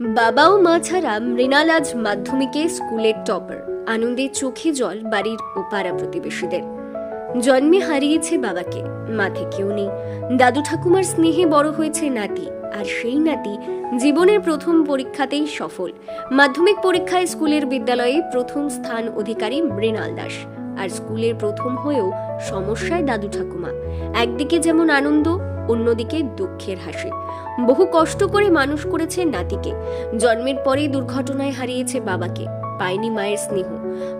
বাবা ও মা ছাড়া মৃণাল আজ মাধ্যমিকে স্কুলের টপার। আনন্দে চোখে জল বাড়ির ও পাড়া প্রতিবেশীদের। জন্মে হারিয়েছে বাবাকে, মা থেকেও নেই। দাদু ঠাকুমার স্নেহে বড় হয়েছে নাতি, আর সেই নাতি জীবনের প্রথম পরীক্ষাতেই সফল। মাধ্যমিক পরীক্ষায় স্কুলের বিদ্যালয়ে প্রথম স্থান অধিকারী মৃণাল দাস, আর স্কুলের প্রথম হয়েও সমস্যায় দাদু ঠাকুমা। একদিকে যেমন আনন্দ অন্যদিকে দুঃখের হাসি। বহু কষ্ট করে মানুষ করেছে নাতিকে। জন্মের পরেই দুর্ঘটনায় হারিয়েছে বাবাকে পায়নি মায়ের স্নেহ।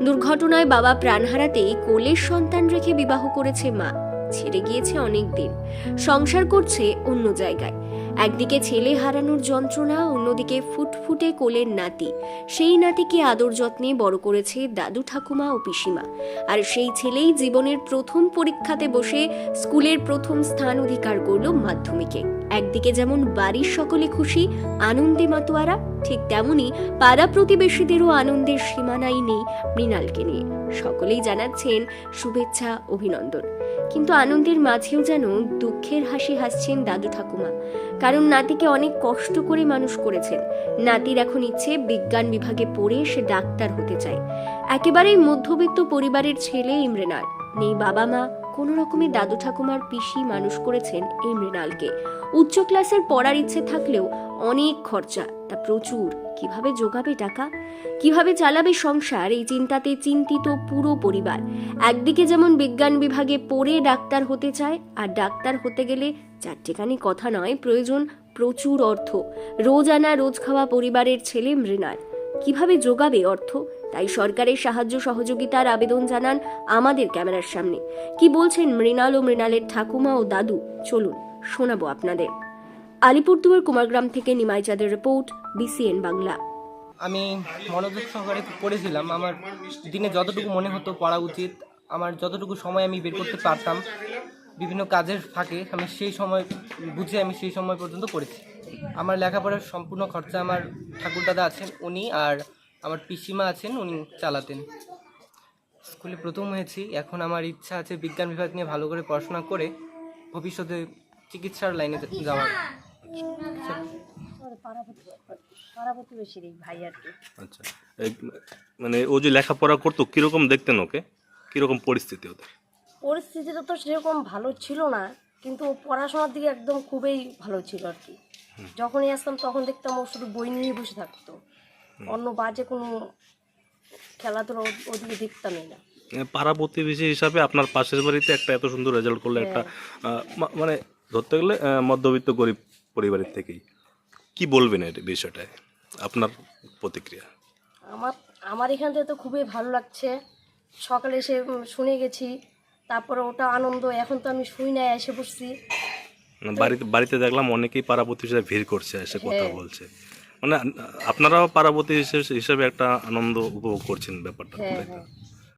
দুর্ঘটনায় বাবা প্রাণ হারাতেই কোলের সন্তান রেখে বিবাহ করেছে মা। ছেড়ে গিয়েছে অনেক দিন। সংসার করছে অন্য জায়গায়। একদিকে ছেলে হারানোর যন্ত্রণা, অন্যদিকে ফুটফুটে কোলের নাতি। সেই নাতিকে আদর যত্নে বড় করেছে দাদু ঠাকুমা ও পিসিমা। আর সেই ছেলেই জীবনের প্রথম পরীক্ষাতে বসে স্কুলের প্রথম স্থান অধিকার করল মাধ্যমিকে। একদিকে যেমন বাড়ির সকলে খুশি, আনন্দে মাতোয়ারা ঠিক তেমনি পাড়া প্রতিবেশীদেরও আনন্দের সীমানাই নেই মৃণালকে নিয়ে। সকলেই জানাচ্ছেন শুভেচ্ছা, অভিনন্দন। কিন্তু আনন্দের মাঝেও যেন দুঃখের হাসি হাসছেন দাদু ঠাকুমা। কারণ নাতিকে অনেক কষ্ট করে মানুষ করেছেন। নাতির এখন ইচ্ছে বিজ্ঞান বিভাগে পড়ে সে ডাক্তার হতে চায়। একেবারেই মধ্যবিত্ত পরিবারের ছেলে মৃণাল নেই বাবা মা কোনো রকমে দাদু ঠাকুমার পিসি মানুষ করেছেন এই মৃণালকে। উচ্চ ক্লাসের পড়ার ইচ্ছে থাকলেও অনেক খরচা, তা প্রচুর। কীভাবে জোগাবে টাকা? কীভাবে চালাবে সংসার? এই চিন্তাতে চিন্তিত পুরো পরিবার। একদিকে যেমন বিজ্ঞান বিভাগে পড়ে ডাক্তার হতে চায়, আর ডাক্তার হতে গেলে চারটেখানি কথা নয়, প্রয়োজন প্রচুর অর্থ। রোজ আনা রোজ খাওয়া পরিবারের ছেলে মৃণাল। কীভাবে যোগাবে অর্থ? তাই সরকারের সাহায্য সহযোগিতার আবেদন জানান আমাদের ক্যামেরার সামনে। কি বলছেন মৃণাল ও মৃণালের ঠাকুমা ও দাদু? চলুন, শোনাবো আপনাদের। আলিপুরদুয়ার কুমারগ্রাম থেকে নিমাই চাঁদের রিপোর্ট, বিসিএন বাংলা। আমি মনোযোগ সহকারে পড়েছিলাম। আমার দিনে যতটুকু মনে হতো পড়া উচিত, আমার যতটুকু সময় আমি বের করতে পারতাম, বিভিন্ন কাজের ফাঁকে আমি সেই সময় বুঝে আমি সেই সময় পর্যন্ত পড়েছি। আমার লেখাপড়ার সম্পূর্ণ খরচা আমার ঠাকুরদাদা আছেন, উনি, আর আমার পিসিমা আছেন উনি চালাতেন। স্কুলে প্রথম হয়েছি এখন আমার ইচ্ছা আছে বিজ্ঞান বিভাগ নিয়ে ভালো করে পড়াশোনা করে ভবিষ্যতে চিকিৎসার লাইনে যাওয়ার। আচ্ছা। মানে ও যে লেখাপড়া করতো কীরকম দেখতেন ওকে? কীরকম পরিস্থিতি ওদের? পরিস্থিতিটা তো সেরকম ভালো ছিল না কিন্তু ও পড়াশোনার দিকে একদম খুবই ভালো ছিল আর কি। যখনই আসতাম তখন দেখতাম ও শুধু বই নিয়ে বসে থাকতো। অন্য বাজে কোনো খেলাধুলা ওদিকে দেখতামই না। পাড়া প্রতিবেশী হিসাবে আপনার পাশের বাড়িতে একটা এত সুন্দর রেজাল্ট করলে একটা মানে ধরতে গেলে মধ্যবিত্ত গরিব পরিবারের থেকেই। কি বলবেন এর বিষয়টায় আপনার প্রতিক্রিয়া? আমার আমার এখান থেকে তো খুবই ভালো লাগছে। সকালে এসে শুনে গেছি তারপরে ওটা আনন্দ এখন তো আমি শুই নাই এসে বসছি। বাড়িতে বাড়িতে দেখলাম অনেকেই পাড়া প্রতিবেশীরা ভিড় করছে এসে কথা হ্যাঁ। বলছে। মানে আপনারাও পারাবতী হিসেবে একটা আনন্দ উপভোগ করছেন ব্যাপারটা। হ্যাঁ হ্যাঁ।